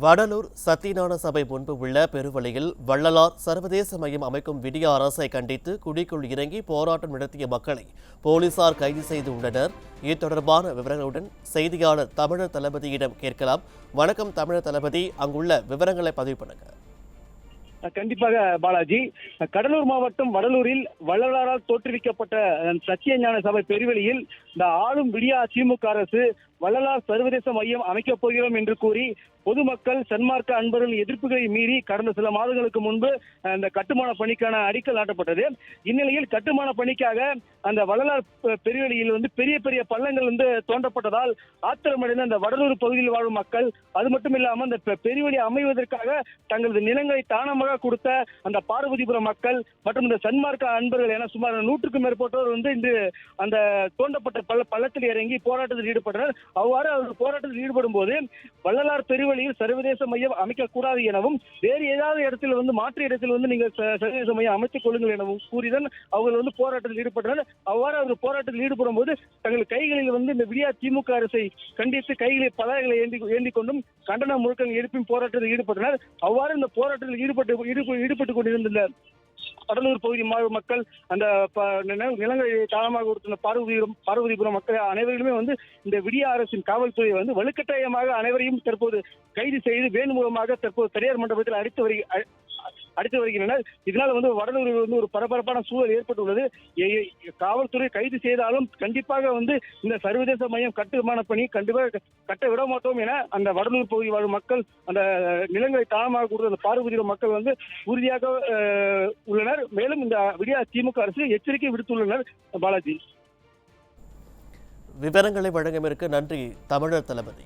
வடலூர் சத்தியஞான சபை முன்பு உள்ள பெருவழியில் வள்ளலார் சர்வதேச மையம் அமைக்கும் விடிய அரசை கண்டித்து குடிக்குள் இறங்கி போராட்டம் நடத்திய மக்களை போலீசார் கைது செய்து உள்ளனர். இது தொடர்பான விவரங்களுடன் செய்தியாளர் தமிழர் தளபதியிடம் கேட்கலாம். வணக்கம் தமிழர் தளபதி அங்குள்ள விவரங்களை பதிவு பண்ணுங்க. கண்டிப்பாக பாலாஜி. கடலூர் மாவட்டம் வடலூரில் வள்ளலாரால் தோற்றுவிக்கப்பட்ட சத்திய ஞான சபை பெருவெளியில் இந்த ஆளும் விடியா திமுக அரசு வள்ளலார் சர்வதேச மையம் அமைக்கப் போகிறோம் என்று கூறி பொதுமக்கள் சன்மார்க்க அன்பர்கள் எதிர்ப்புகளை மீறி கடந்த சில மாதங்களுக்கு முன்பு அந்த கட்டுமான பணிக்கான அடிக்கல் நாட்டப்பட்டது. இந்நிலையில் கட்டுமான பணிக்காக அந்த வள்ளலார் பெருவெளியில் வந்து பெரிய பெரிய பள்ளங்கள் வந்து தோண்டப்பட்டதால் ஆத்திரமடைந்த அந்த வடலூர் பகுதியில் வாழும் மக்கள் அது மட்டும் இல்லாமல் அந்த பெருவெளி அமைவதற்காக தங்களது நிலங்களை தானமாக கொடுத்த அந்த பார்வதிபுரம் மக்கள் மற்றும் இந்த சன்மார்க்க அன்பர்கள் என சுமார் நூற்றுக்கும் மேற்பட்டோர் வந்து இன்று அந்த தோண்டப்பட்ட பள்ள பள்ளத்தில் இறங்கி போராட்டத்தில் ஈடுபட்டனர். அவ்வாறு அவர்கள் போராட்டத்தில் ஈடுபடும் போது வள்ளலார் பெருவழியில் சர்வதேச மையம் அமைக்கக்கூடாது எனவும் வேறு ஏதாவது இடத்தில் வந்து மாற்று இடத்தில் வந்து நீங்கள் சர்வதேச மையம் அமைத்துக் கொள்ளுங்கள் எனவும் கூறிதான் அவர்கள் வந்து போராட்டத்தில் ஈடுபட்டனர். அவ்வாறு அவர்கள் போராட்டத்தில் ஈடுபடும் போது தங்கள் கைகளில் வந்து இந்த விடியா திமுக அரசை கண்டித்து கைகளில் பலகைகளை ஏந்தி ஏந்தி கொண்டும் கண்டன முழுக்கங்கள் எழுப்பியும் போராட்டத்தில் ஈடுபட்டனர். அவ்வாறு இந்த போராட்டத்தில் ஈடுபட்டு ஈடுப- ஈடுபட்டுக் கொண்டிருந்த கடலூர் பகுதி மக்கள் அந்த நிலங்களை தாளமாக கொடுத்த பார்வதிபுரம் பார்வதிபுரம் மக்கள் அனைவருமே வந்து இந்த விடிய அரசின் காவல்துறை வந்து வலுக்கட்டாயமாக அனைவரையும் தற்போது கைது செய்து வேன் மூலமாக தற்போது தனியார் மண்டபத்தில் அடித்து வருகி அடித்து வருகின்றனர் இதனால வந்து வடலூரில் வந்து ஒரு பரபரப்பான சூழல் ஏற்பட்டுள்ளது. காவல்துறை கைது செய்தாலும் கண்டிப்பாக வந்து இந்த சர்வதேச மையம் கட்டுமான பணி கண்டிப்பாக கட்ட விட மாட்டோம் என அந்த வடலூர் பகுதி வாழும் மக்கள் அந்த நிலங்களை தாளமாக கொடுத்த அந்த பார்வதிபுரம் மக்கள் வந்து உறுதியாக உள்ளனர். மேலும் இந்த விடியா திமுக அரசு எச்சரிக்கை விடுத்துள்ளனர் பாலாஜி. விவரங்களை வழங்கமிருக்கு நன்றி தமிழர் தளபதி.